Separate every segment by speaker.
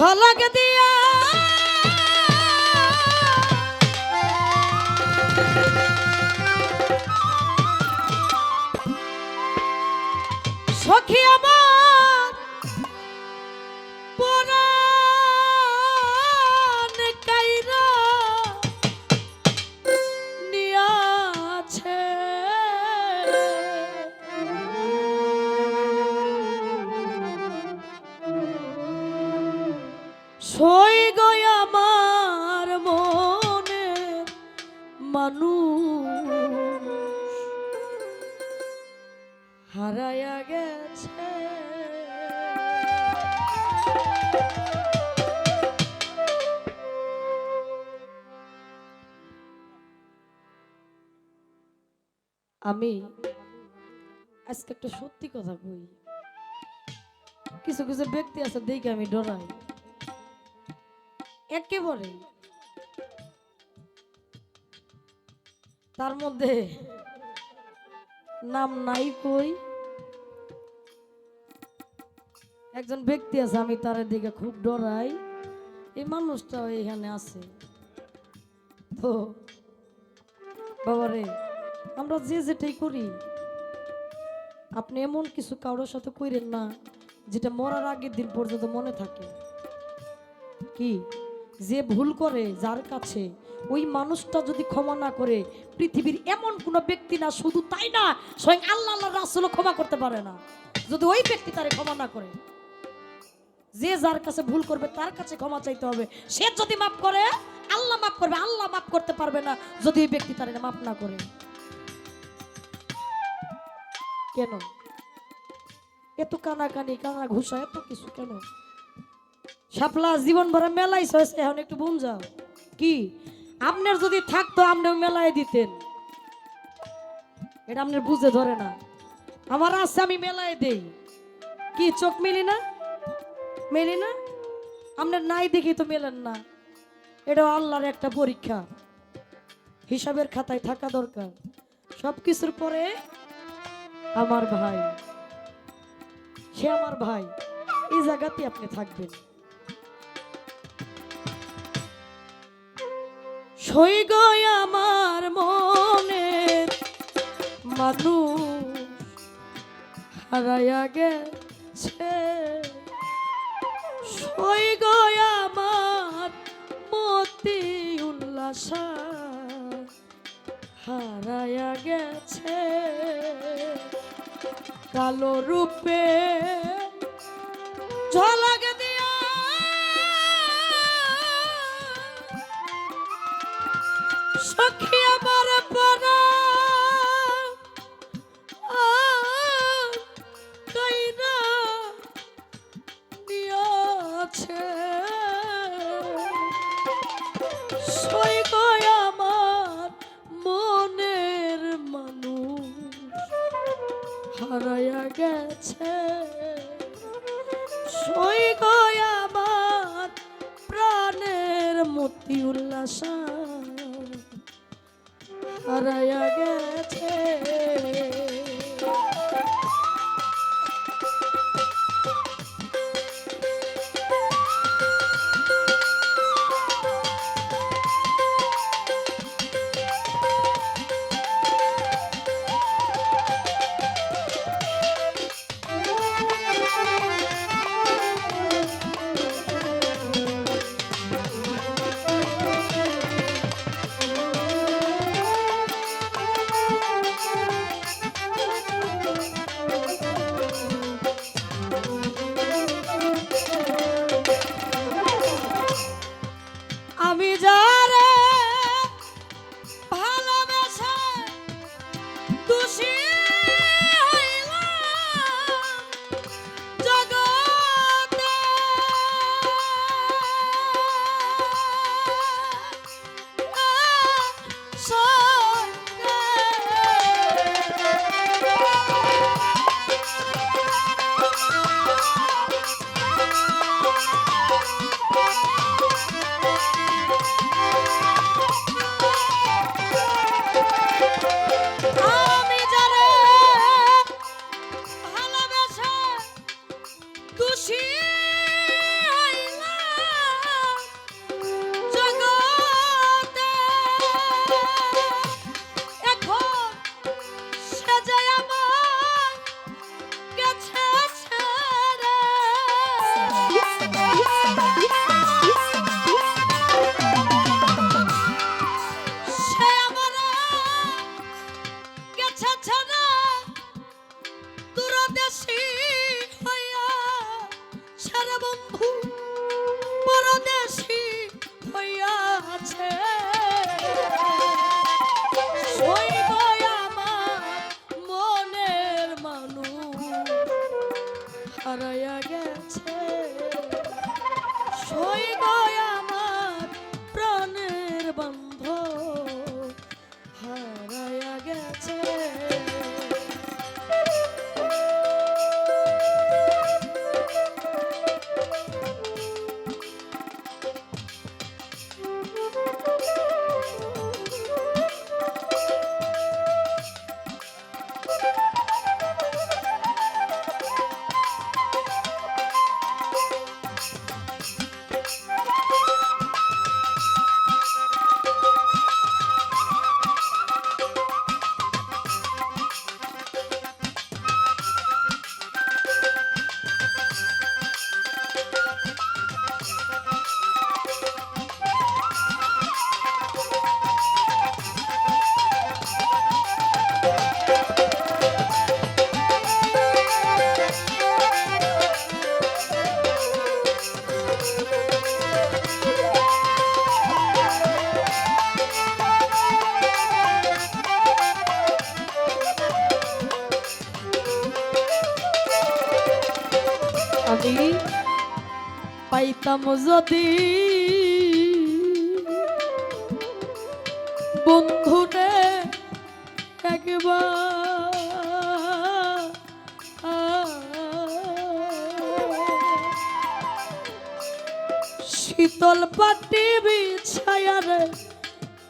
Speaker 1: ঝলক দিয়া সখী আমার সই গয় আমার মনে মানুষ হারায়া গেছে। আমি আজকে একটা সত্যি কথা কই। কিছু কিছু ব্যক্তি আছে, দেখে আমি ডরাই। একেবারে তার মধ্যে নাম নাই কই? একজন ব্যক্তি আছে, আমি তার দিকে খুব ডরাই। এই মানুষটাও এখানে আছে। তো, বাবারে, আমরা যে যেটাই করি, আপনি এমন কিছু কারোর সাথে কইরেন না, যেটা মরার আগের দিন পর্যন্ত মনে থাকে। কি? যে ভুল করে যার কাছে, ওই মানুষটা যদি ক্ষমা না করে, পৃথিবীর এমন কোন ব্যক্তি না, শুধু তাই না, স্বয়ং আল্লাহ আল্লাহ রাসুলও ক্ষমা করতে পারে না। যদি ওই ব্যক্তি তারে ক্ষমা না করে, যে যার কাছে ভুল করবে, তার কাছে ক্ষমা চাইতে হবে। সে যদি মাফ করে, আল্লাহ মাফ করবে, আল্লাহ মাফ করতে পারবে না, যদি ওই ব্যক্তি তারে মাফ না করে। কেন? এত কানাকানি কানা ঘুষা এত কিছু কেন? শাপলা জীবন ভরে মেলাই হয়েছে এখন একটু বুন যাও কি? আপনার যদি থাকতো, আপনিও মেলায় দিতেন। এটা আপনার বুঝে ধরে না। আমার আছে, আমি মেলায় দেই। কি, চোখ মেলি না? মেলি না? আপনার নাই দেখি তো মেলেন না। এটা আল্লাহর একটা পরীক্ষা। হিসাবের খাতায় থাকা দরকার। সব কিছুর পরে আমার ভাই। সে আমার ভাই। এই জায়গাতে আপনি থাকবেন। সই গয় আমার মনে, মানুষ হারাইয়া গেছে। সই গয় আমার মতি উল্লাস হারাইয়া গেছে। কালো রূপে ঝলক সখী আমার আমার মনের মানুষ। হারাইয়া গেছে হারাইয়া গেছে। সৈন্য আমি পাইতাম যদি বন্ধুরে একবার। শীতল পাটি বিছায়ার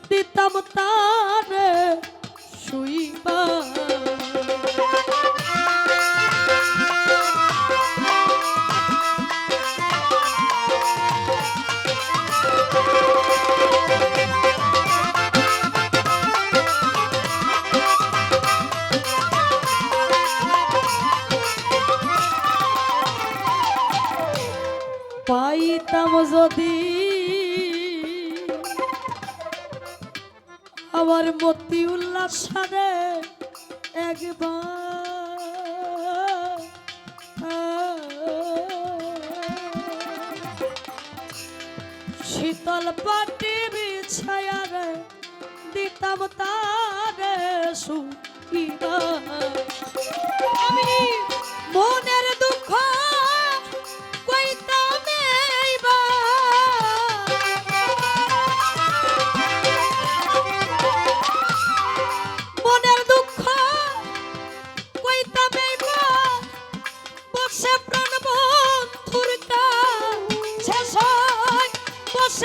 Speaker 1: দিতাম তার শুইবা পাইতাম যদি আমার মতি উল্লাস একবার। শীতল পাটি বিছায়ার দিতাম তারে সুখিবা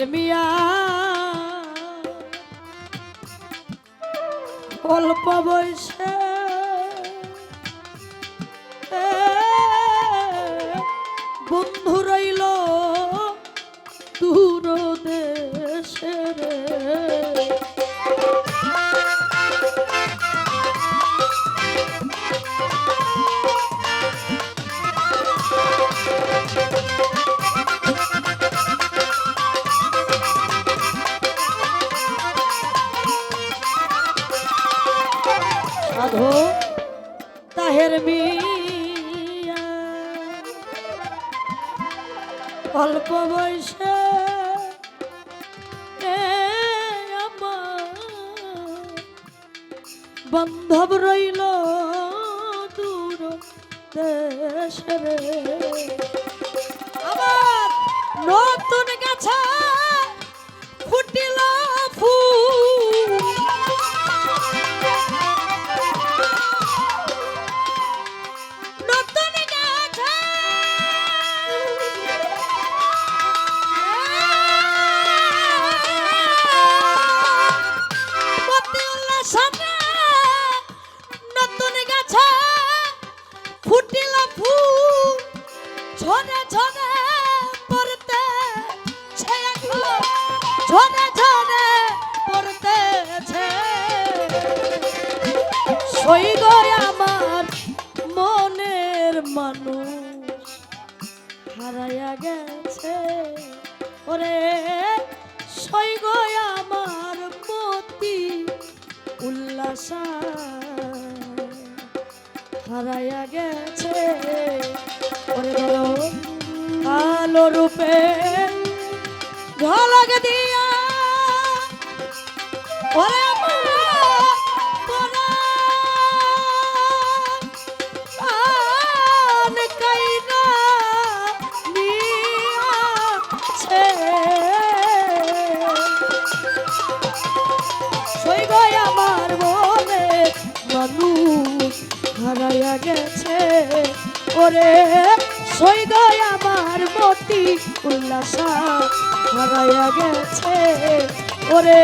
Speaker 1: তাহের মিয়া। অল্প বয়সে তাহের মিয়া অল্প বয়সে বান্ধব রইল দূর দেশে। নতুন গাছা গেছে। ওরে আমার মতি উল্লাসা হারাইয়া গেছে। ওরে কালো রূপে ঢলক দিয়া। ওরে ওরে গয় আমার মতি উল্লাসা হারাইয়া গেছে। ওরে